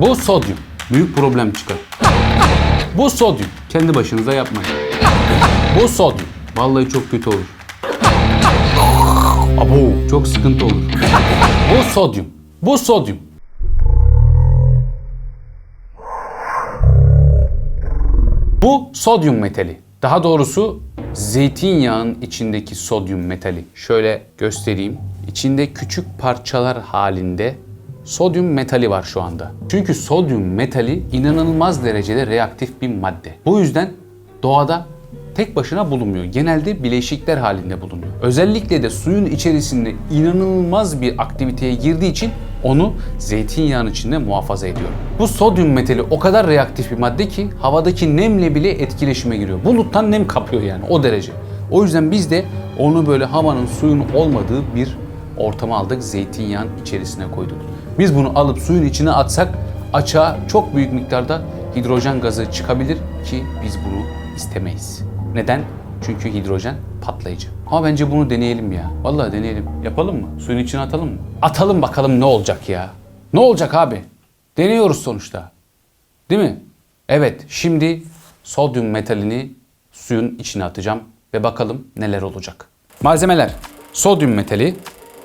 Bu sodyum. Büyük problem çıkar. Bu sodyum. Kendi başınıza yapmayın. Bu sodyum. Vallahi çok kötü olur. Abo çok sıkıntı olur. Bu sodyum. Bu sodyum. Bu sodyum metali. Daha doğrusu zeytinyağın içindeki sodyum metali. Şöyle göstereyim. İçinde küçük parçalar halinde sodyum metali var şu anda. Çünkü sodyum metali inanılmaz derecede reaktif bir madde. Bu yüzden doğada tek başına bulunmuyor. Genelde bileşikler halinde bulunuyor. Özellikle de suyun içerisinde inanılmaz bir aktiviteye girdiği için onu zeytinyağının içinde muhafaza ediyor. Bu sodyum metali o kadar reaktif bir madde ki havadaki nemle bile etkileşime giriyor. Buluttan nem kapıyor yani o derece. O yüzden biz de onu böyle havanın suyun olmadığı bir ortama aldık zeytinyağın içerisine koyduk. Biz bunu alıp suyun içine atsak açığa çok büyük miktarda hidrojen gazı çıkabilir ki biz bunu istemeyiz. Neden? Çünkü hidrojen patlayıcı. Ama bence bunu deneyelim ya. Vallahi deneyelim. Yapalım mı? Suyun içine atalım mı? Atalım bakalım ne olacak ya. Ne olacak abi? Deniyoruz sonuçta. Değil mi? Evet, şimdi sodyum metalini suyun içine atacağım ve bakalım neler olacak. Malzemeler: sodyum metali,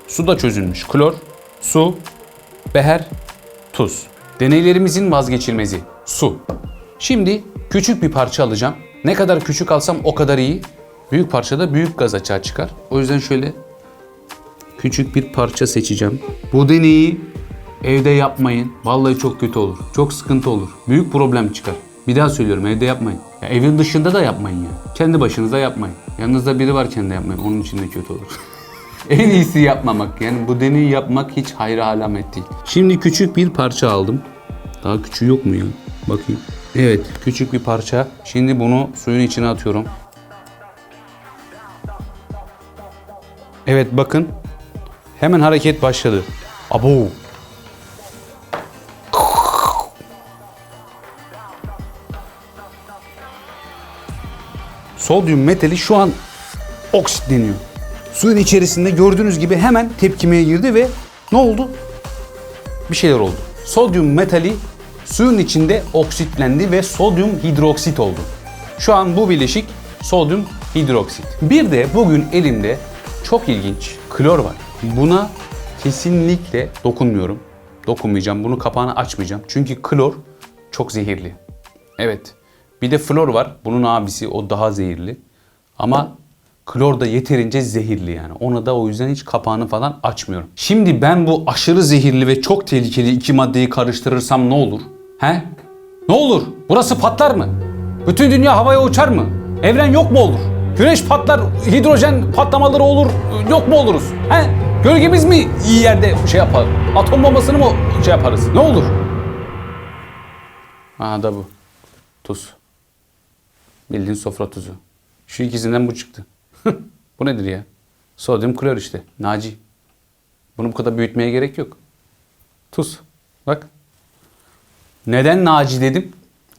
suda çözülmüş klor, su, beher, tuz. Deneylerimizin vazgeçilmezi su. Şimdi küçük bir parça alacağım. Ne kadar küçük alsam o kadar iyi. Büyük parçada büyük gaz açığa çıkar. O yüzden şöyle küçük bir parça seçeceğim. Bu deneyi evde yapmayın. Vallahi çok kötü olur. Çok sıkıntı olur. Büyük problem çıkar. Bir daha söylüyorum evde yapmayın. Ya evin dışında da yapmayın ya. Kendi başınıza yapmayın. Yanınızda biri varken de yapmayın. Onun için de kötü olur. en iyisi yapmamak. Yani bu deneyi yapmak hiç hayra alamet değil. Şimdi küçük bir parça aldım. Daha küçüğü yok mu ya? Bakayım. Evet, küçük bir parça. Şimdi bunu suyun içine atıyorum. Evet bakın. Hemen hareket başladı. Abo. Sodyum metali şu an oksitleniyor. Suyun içerisinde gördüğünüz gibi hemen tepkimeye girdi ve ne oldu? Bir şeyler oldu. Sodyum metali suyun içinde oksitlendi ve sodyum hidroksit oldu. Şu an bu bileşik sodyum hidroksit. Bir de bugün elimde çok ilginç klor var. Buna kesinlikle dokunmuyorum. Dokunmayacağım. Bunu kapağını açmayacağım. Çünkü klor çok zehirli. Evet. Bir de flor var. Bunun abisi o daha zehirli. Ama klor da yeterince zehirli yani. Ona da o yüzden hiç kapağını falan açmıyorum. Şimdi ben bu aşırı zehirli ve çok tehlikeli iki maddeyi karıştırırsam ne olur? He? Ne olur? Burası patlar mı? Bütün dünya havaya uçar mı? Evren yok mu olur? Güneş patlar, hidrojen patlamaları olur, yok mu oluruz? He? Gölgemiz mi iyi yerde şey yapar? Atom bombasını mı şey yaparız? Ne olur? Aha da bu. Tuz. Bildiğin sofra tuzu. Şu ikisinden bu çıktı. bu nedir ya? Sodyum klor işte. Naci. Bunu bu kadar büyütmeye gerek yok. Tuz. Bak. Neden Naci dedim?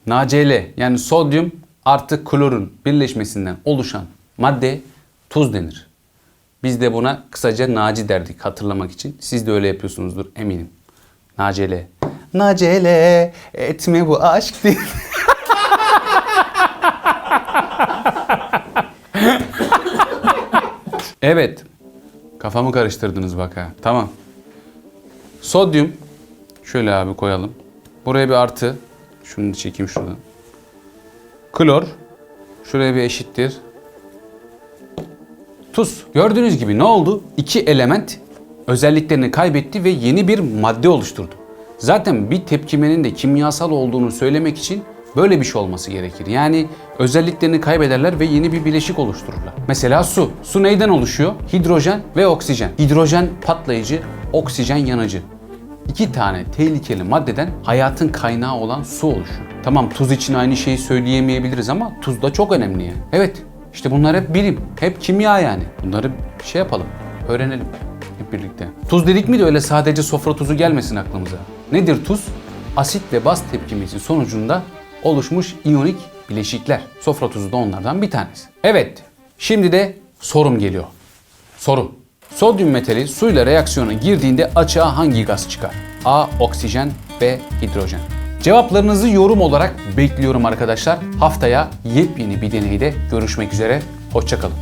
NaCl yani sodyum artı klorun birleşmesinden oluşan madde tuz denir. Biz de buna kısaca Naci derdik hatırlamak için. Siz de öyle yapıyorsunuzdur eminim. NaCl. NaCl etme bu aşk değil. Evet. Kafamı karıştırdınız bak ha. Tamam. Sodyum. Şöyle abi koyalım. Buraya bir artı. Şunu da çekeyim şuradan. Klor. Şuraya bir eşittir. Tuz. Gördüğünüz gibi ne oldu? İki element özelliklerini kaybetti ve yeni bir madde oluşturdu. Zaten bir tepkimenin de kimyasal olduğunu söylemek için böyle bir şey olması gerekir. Yani özelliklerini kaybederler ve yeni bir bileşik oluştururlar. Mesela su. Su neyden oluşuyor? Hidrojen ve oksijen. Hidrojen patlayıcı, oksijen yanıcı. İki tane tehlikeli maddeden hayatın kaynağı olan su oluşuyor. Tamam tuz için aynı şeyi söyleyemeyebiliriz ama tuz da çok önemli yani. Evet işte bunlar hep bilim, hep kimya yani. Bunları şey yapalım, öğrenelim hep birlikte. Tuz dedik mi de öyle sadece sofra tuzu gelmesin aklımıza. Nedir tuz? Asit ve baz tepkimesi sonucunda oluşmuş iyonik bileşikler. Sofra tuzu da onlardan bir tanesi. Evet, şimdi de sorum geliyor. Sorum. Sodyum metali suyla reaksiyona girdiğinde açığa hangi gaz çıkar? A. Oksijen B. Hidrojen. Cevaplarınızı yorum olarak bekliyorum arkadaşlar. Haftaya yepyeni bir deneyde görüşmek üzere. Hoşçakalın.